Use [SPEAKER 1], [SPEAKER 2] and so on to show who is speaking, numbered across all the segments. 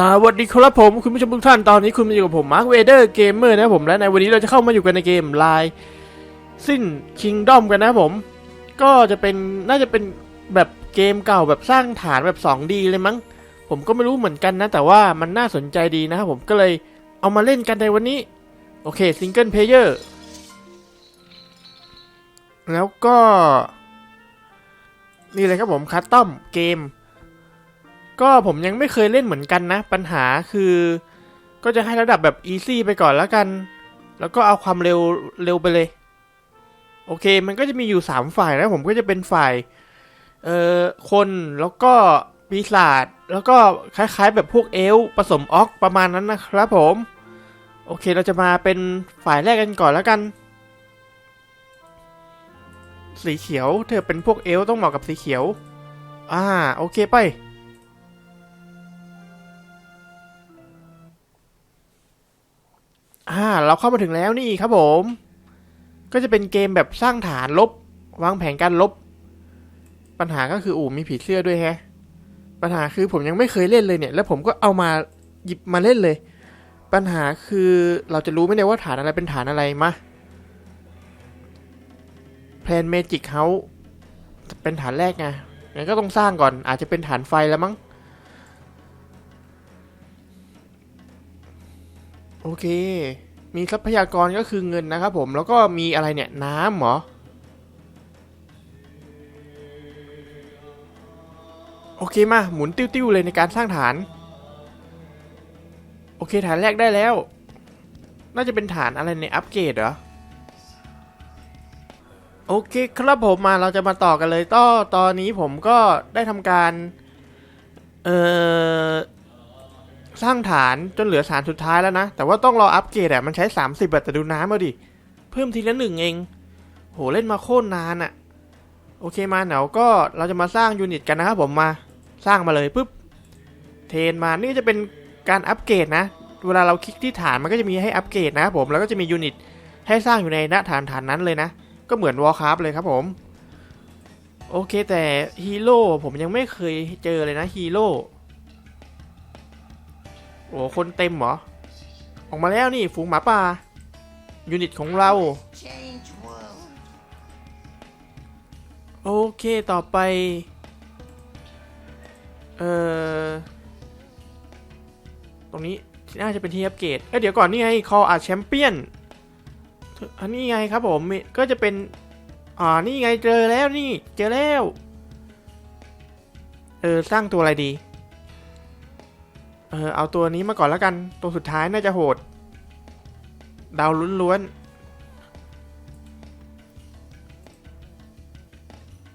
[SPEAKER 1] สวัสดีครับผมคุณผู้ชมทุกท่านตอนนี้คุณมาอยู่กับผมมาร์คเวเดอร์เกมเมอร์นะผมและในวันนี้เราจะเข้ามาอยู่กันในเกมไลายสิ้นคิงดอมกันนะผม ก็จะเป็นน่าจะเป็นแบบเกมเก่าแบบสร้างฐานแบบ 2D เลยมั้ง ผมก็ไม่รู้เหมือนกันนะ แต่ว่ามันน่าสนใจดีนะครับผมก็เลยเอามาเล่นกันในวันนี้ โอเคซิงเกิลเพลเยอร์แล้วก็ นี่เลยครับผมคัสตอมเกม ก็ผมยังไม่เคยเล่นเหมือนกันนะ ปัญหาคือ ก็จะให้ระดับแบบอีซี่ไปก่อนแล้วกัน แล้วก็เอาความเร็วเร็วไปเลย โอเค มันก็จะมีอยู่ 3 ฝ่ายนะผมก็จะเป็นฝ่าย เอ่อ คนแล้วก็ปีศาจแล้วก็คล้ายๆ แบบพวกเอลผสมออกประมาณนั้นนะครับผม โอเคเราจะมาเป็นฝ่ายแรกกันก่อนแล้วกัน สีเขียว เธอเป็นพวกเอลต้องเหมาะกับสีเขียว อ่า โอเคไป อ่า เราเข้ามาถึงแล้วนี่ครับผม ก็จะเป็นเกมแบบสร้างฐานลบ วางแผนการลบ ปัญหาก็คืออู๋มีผีเสื้อด้วยแฮะ ปัญหาคือผมยังไม่เคยเล่นเลยเนี่ย แล้วผมก็เอามาหยิบมาเล่นเลย ปัญหาคือเราจะรู้ไมเนี่ยว่าฐานอะไรเป็นฐานอะไรมาแพลนเมจิกเฮาส์เป็นฐานแรกไงงั้นก็ต้องสร้างก่อน อาจจะเป็นฐานไฟแล้วมั้ง โอเค มีทรัพยากรก็คือเงินนะครับผม แล้วก็มีอะไรเนี่ย น้ำเหรอ โอเคมา หมุนติ้วๆเลยในการสร้างฐาน โอเคฐานแรกได้แล้ว น่าจะเป็นฐานอะไรในอัปเกรดเหรอโอเคครับผมมาเราจะมาต่อกันเลยต่อตอนนี้ผมก็ได้ทำการ เอ่อ สร้างฐานจนเหลือฐานสุดท้ายแล้วนะ แต่ว่าต้องรออัปเกรดอะมันใช้ 30อะแต่ดูน้ำมาดิ เพิ่มทีละหนึ่งเอง โหเล่นมาโคตรนานอะโอเคมาเดี๋ยวก็เราจะมาสร้างยูนิตกันนะครับผมมาสร้างมาเลยปุ๊บเทนมานี่จะเป็นการอัปเกรดนะ เวลาเราคลิกที่ฐานมันก็จะมีให้อัปเกรดนะครับผมแล้วก็จะมียูนิตให้สร้างอยู่ในณฐานฐานนั้นเลยนะ ก็เหมือนวอลคราฟเลยครับผมโอเคแต่ฮีโร่ผมยังไม่เคยเจอเลยนะฮีโร่ โอ้คนเต็มเหรอ ออกมาแล้วนี่ฝูงหมาป่า ยูนิตของเรา โอเคต่อไป เอ่อ ตรงนี้น่าจะเป็นที่อัปเกรดเอ้ยเดี๋ยวก่อนนี่ไง call a champion อันนี้ไงครับผม ก็จะเป็น อ่า นี่ไงเจอแล้วนี่ เจอแล้ว เออ สร้างตัวอะไรดี ออเอาตัวนี้มาก่อนแล้วกัน ตัวสุดท้ายน่าจะโหด ดาวล้วนๆ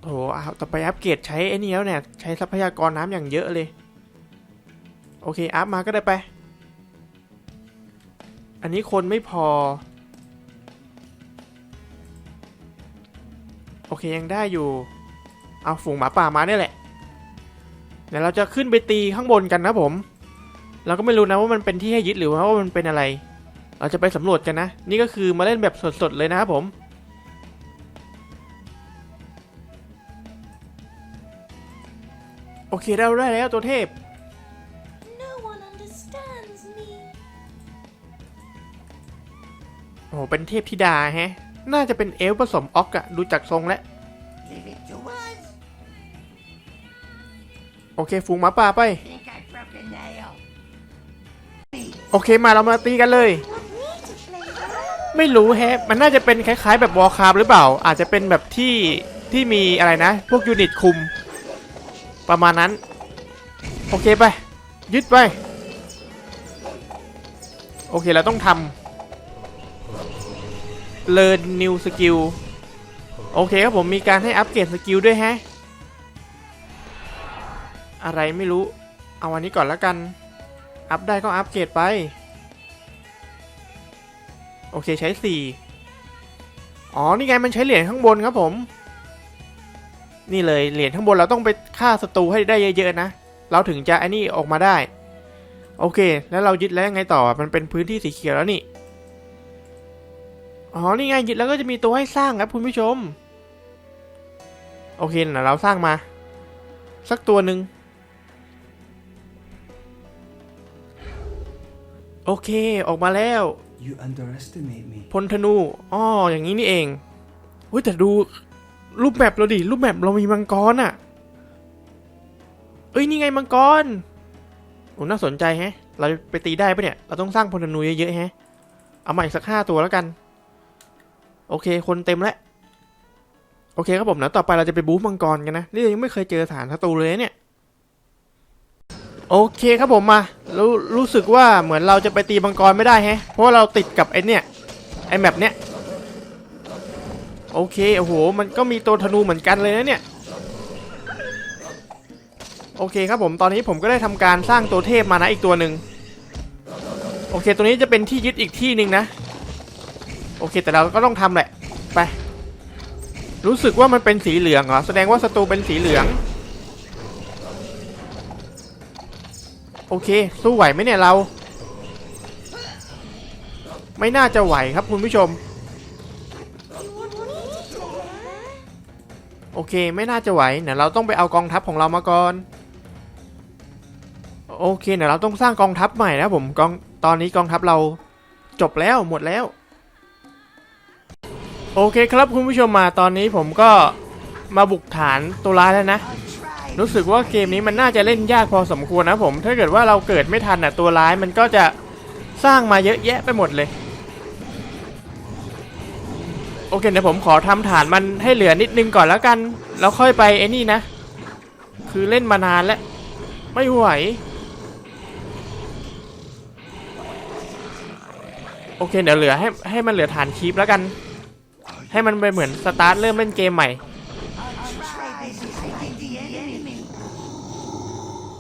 [SPEAKER 1] โอ้โหเอาต่อไปอัปเกรดใช้ไอ้นี่แล้วเนี่ย ใช้ทรัพยากรน้ำอย่างเยอะเลย โอเค อัพมาก็ได้ไป อันนี้คนไม่พอ โอเคยังได้อยู่ เอาฝูงหมาป่ามาเนี่ยแหละเดี๋ยวเราจะขึ้นไปตีข้างบนกันนะผม เราก็ไม่รู้นะว่ามันเป็นที่ให้ยึดหรือว่ามันเป็นอะไร เราจะไปสำรวจกันนะ นี่ก็คือมาเล่นแบบสดๆเลยนะครับผม โอเคเราได้แล้วตัวเทพ
[SPEAKER 2] No one understands me.
[SPEAKER 1] โอ้โหเป็นเทพธิดาแฮะ น่าจะเป็นเอลฟ์ผสมออกอะดูจากทรงแล้ว
[SPEAKER 2] Leave it to us.
[SPEAKER 1] โอเคฝูงหมาป่าไป โอเคมาเรามาตีกันเลย ไม่รู้แฮะ มันน่าจะเป็นคล้าย ๆ แบบวอลคาร์หรือเปล่า อาจจะเป็นแบบที่ที่มีอะไรนะ พวกยูนิตคุม ประมาณนั้น โอเคไป ยึดไป โอเคเราต้องทำ learn new skill โอเคครับผมมีการให้อัปเกรดสกิลด้วยแฮะ อะไรไม่รู้ เอาอันนี้ก่อนแล้วกัน อัพได้ก็อัปเกรดไป โอเคใช้ 4 อ๋อ นี่ไงมันใช้เหรียญข้างบนครับผม นี่เลยเหรียญข้างบนเราต้องไปฆ่าศัตรูให้ได้เยอะๆนะ เราถึงจะไอ้นี่ออกมาได้ โอเค แล้วเรายึดแล้วยังไงต่อ มันเป็นพื้นที่สีเขียวแล้วนี่ อ๋อ นี่ไงยึดแล้วก็จะมีตัวให้สร้างครับคุณผู้ชม โอเคนะเราสร้างมา สักตัวหนึ่ง โอเค ออกมาแล้ว
[SPEAKER 3] You underestimate me.
[SPEAKER 1] พลธนูอ้ออย่างนี้นี่เองเฮ้ยแต่ดูรูปแบบเราดิ รูปแบบเรามีมังกรอะ่ะเอ้ย นี่ไงมังกรโอ้น่าสนใจแฮะ เราไปตีได้ปะเนี่ย เราต้องสร้างพลธนูเยอะๆแฮะ เอามาอีกสักห้าตัวแล้วกัน โอเค คนเต็มแล้ว โอเคครับผมนะต่อไปเราจะไปบู๊มังกรกันนะ นี่ยังไม่เคยเจอฐานศัตรูเลยนะเนี่ย โอเคครับผมมารู้รู้สึกว่าเหมือนเราจะไปตีมังกรไม่ได้แฮะ เพราะเราติดกับไอ้เนี่ยไอ้แมปเนี้ยโอเคโอ้โหมันก็มีตัวธนูเหมือนกันเลยนะเนี่ยโอเคครับผมตอนนี้ผมก็ได้ทำการสร้างตัวเทพมานะอีกตัวหนึ่งโอเค ตัวนี้จะเป็นที่ยึดอีกที่หนึ่งนะ โอเค แต่เราก็ต้องทำแหละไป รู้สึกว่ามันเป็นสีเหลืองเหรอแสดงว่าศัตรูเป็นสีเหลือง โอเค สู้ไหวไหมเนี่ยเรา ไม่น่าจะไหวครับคุณผู้ชม โอเคไม่น่าจะไหวเดี๋ยวเราต้องไปเอากองทัพของเรามาก่อนโอเคเดี๋ยวเราต้องสร้างกองทัพใหม่นะผมกองตอนนี้กองทัพเราจบแล้วหมดแล้ว โอเคครับคุณผู้ชมมาตอนนี้ผมก็มาบุกฐานตัวร้ายแล้วนะ รู้สึกว่าเกมนี้มันน่าจะเล่นยากพอสมควรนะผม ถ้าเกิดว่าเราเกิดไม่ทันอะตัวร้ายมันก็จะสร้างมาเยอะแยะไปหมดเลย โอเคเดี๋ยวผมขอทำฐานมันให้เหลือนิดนึงก่อนแล้วกัน แล้วค่อยไปไอ้นี่นะ คือเล่นมานานแล้ว ไม่ไหว โอเคเดี๋ยวเหลือให้ให้มันเหลือฐานคีปแล้วกัน ให้มันไปเหมือนสตาร์ทเริ่มเล่นเกมใหม่
[SPEAKER 2] Try this is fighting the enemy.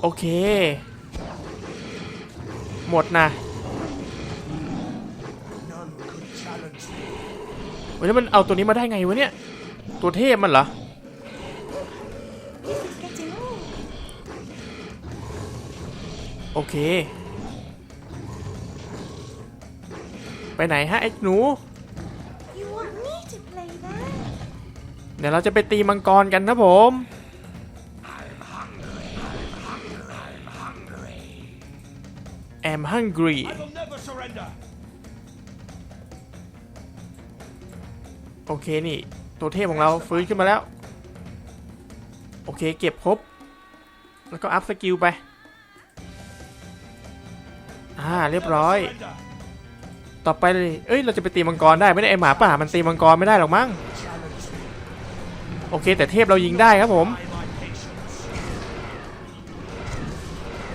[SPEAKER 1] โอเค หมดนะเฮ้ยแล้วมันเอาตัวนี้มาได้ไงวะเนี่ย ตัวเทพมันเหรอ
[SPEAKER 2] This is getting old.
[SPEAKER 1] โอเค ไปไหนฮะไอ้หนู
[SPEAKER 2] You want me to play that?
[SPEAKER 1] เดี๋ยวเราจะไปตีมังกรกันนะผม I'm hungry
[SPEAKER 4] will never surrender.
[SPEAKER 1] โอเคนี่ ตัวเทพของเราฟื้นขึ้นมาแล้ว โอเคเก็บครบ แล้วก็อัพสกิลไป อ่าเรียบร้อย
[SPEAKER 4] Surrender.
[SPEAKER 1] ต่อไปเลยเอ้ยเราจะไปตีมังกรได้ไหมเนี่ได้ไอหมาป่ามันตีมังกรไม่ได้หรอกมั้ง โอเคแต่เทพเรายิงได้ครับผม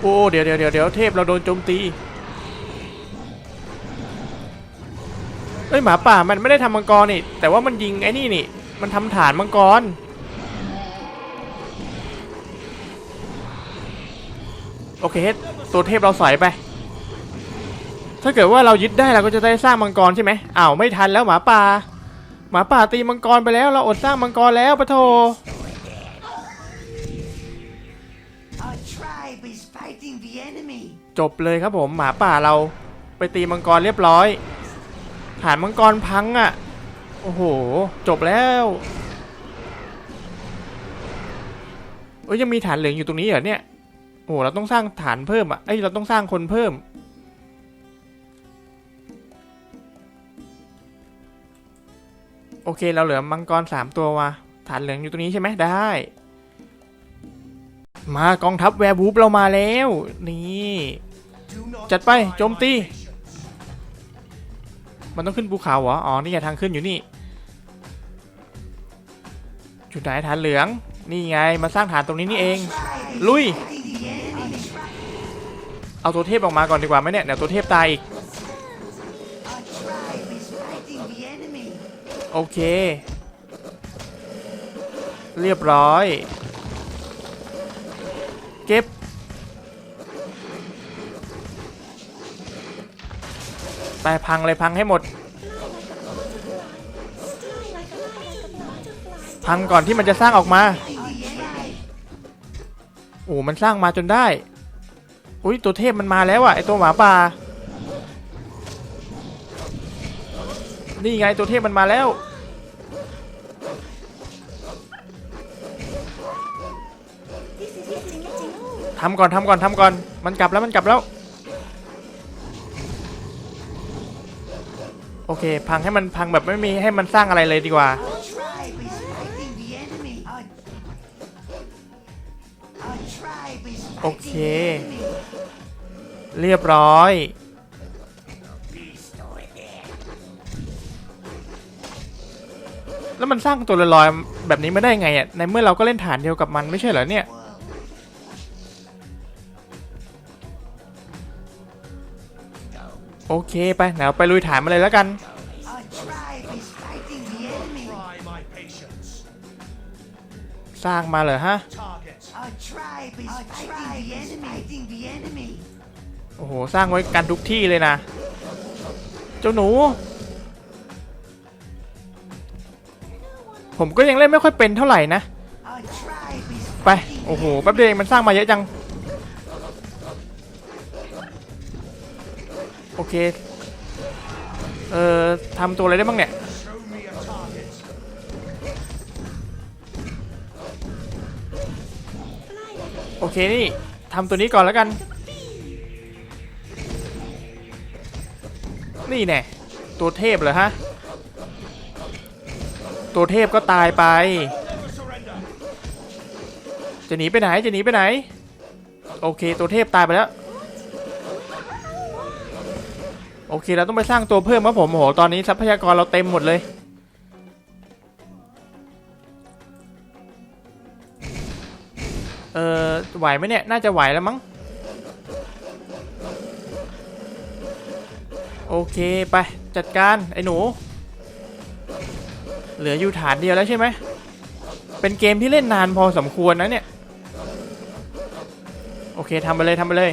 [SPEAKER 1] โอ้เดี๋ยวเดี๋ยวเดี๋ยวเดี๋ยวเทพเราโดนโจมตีเอ้ยหมาป่ามันไม่ได้ทำมังกรนี่ แต่ว่ามันยิงไอ้นี่นี่ มันทำฐานมังกรโอเคตัวเทพเราใสอยไป ถ้าเกิดว่าเรายึดได้เราก็จะได้สร้างมังกรใช่ไหมอ้าวไม่ทันแล้วหมาป่าหมาป่าตีมังกรไปแล้ว เราอดสร้างมังกรแล้วปะโท
[SPEAKER 2] tribe is fighting the enemy.
[SPEAKER 1] จบเลยครับผมหมาป่าเราไปตีมังกรเรียบร้อย ฐานมังกรพังอะ่ะ โอ้โห จบแล้วเอ้ยยังมีฐานเหลืองอยู่ตรงนี้เหรอเนี่ย โอ้โหเราต้องสร้างฐานเพิ่มอะ่ะ เอ้ยเราต้องสร้างคนเพิ่ม โอเคเราเหลือมังกรสามตัวว่ะฐานเหลืองอยู่ตรงนี้ใช่ไหมได้ มากองทัพแวร์บูฟเรามาแล้ว นี่ จัดไปโจมตี มันต้องขึ้นภูเขาเหรอ อ๋อ นี่ไงทางขึ้นอยู่นี่ จุดไหนฐานเหลือง นี่ไง มาสร้างฐานตรงนี้นี่เอง ลุย เอาตัวเทพออกมาก่อนดีกว่าไหมเนี่ย เดี๋ยวตัวเทพตายอีก โอเค เรียบร้อย เก็บ ไปพังเลยพังให้หมด พังก่อนที่มันจะสร้างออกมาโอ้มันสร้างมาจนได้ อุ้ยตัวเทพมันมาแล้วอะไอตัวหมาป่า นี่ไงตัวเทพมันมาแล้ว ทำก่อนทำก่อนทำก่อน มันกลับแล้วมันกลับแล้ว โอเค พังให้มันพังแบบไม่มีให้มันสร้างอะไรเลยดีกว่า
[SPEAKER 2] Our tribe is fighting the enemy. Our, our tribe is fighting
[SPEAKER 1] Okay.
[SPEAKER 2] the enemy.
[SPEAKER 1] เรียบร้อย แล้วมันสร้างตัวลอยๆแบบนี้ไม่ได้ไงอะในเมื่อเราก็เล่นฐานเดียวกับมันไม่ใช่เหรอเนี่ย โอเคไปเดี๋ยวไปลุยฐานมาเลยแล้วกัน สร้างมาเหรอฮะ โอ้โห สร้างไว้กันทุกที่เลยนะ เจ้าหนู ผมก็ยังเล่นไม่ค่อยเป็นเท่าไหร่นะ ไป โอ้โห แป๊บเดียวเองมันสร้างมาเยอะจัง โอเค เอ่อทำตัวอะไรได้บ้างเนี่ย โอเคนี่ทำตัวนี้ก่อนแล้วกัน นี่แน่ตัวเทพเหรอฮะ ตัวเทพก็ตายไป จะหนีไปไหน จะหนีไปไหน โอเค ตัวเทพตายไปแล้ว โอเคเราต้องไปสร้างตัวเพิ่มครับผมโอ้โหตอนนี้ทรัพยากรเราเต็มหมดเลยเออไหวไหมเนี่ย น่าจะไหวแล้วมั้ง โอเคไปจัดการ ไอ้หนู เหลืออยู่ฐานเดียวแล้วใช่ไหม เป็นเกมที่เล่นนานพอสมควรนะเนี่ย โอเคทำไปเลยทำไปเลย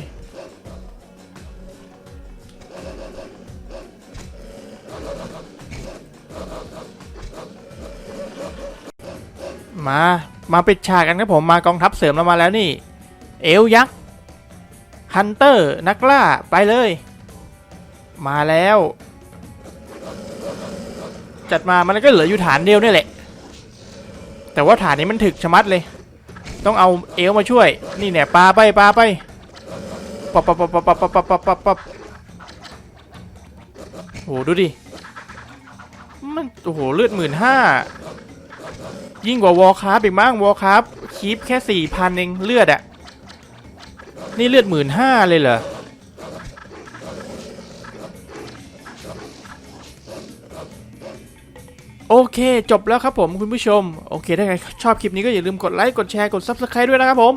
[SPEAKER 1] มา มาปิดฉากกันครับผมมากองทัพเสริมเรามาแล้วนี่ เอลยักษ์ฮันเตอร์นักล่าไปเลย มาแล้ว จัดมามันก็เหลืออยู่ฐานเดียวนี่แหละ แต่ว่าฐานนี้มันถึกชะมัดเลย ต้องเอาเอลมาช่วย นี่เนี่ยปลาไปปลาไปปับปับปับปับปับปับปับปับปับโหดูดิมันโอ้โหเลือดหมื่นห้า ยิ่งกว่าวอลคราฟอีกมั้งวอลคราฟคีปแค่สี่พันเองเลือดอะนี่เลือดหมื่นห้าเลยเหรอโอเค จบแล้วครับผมคุณผู้ชม โอเค ถ้าใครชอบคลิปนี้ก็อย่าลืมกดไลค์ กดแชร์ กด Subscribe ด้วยนะครับผม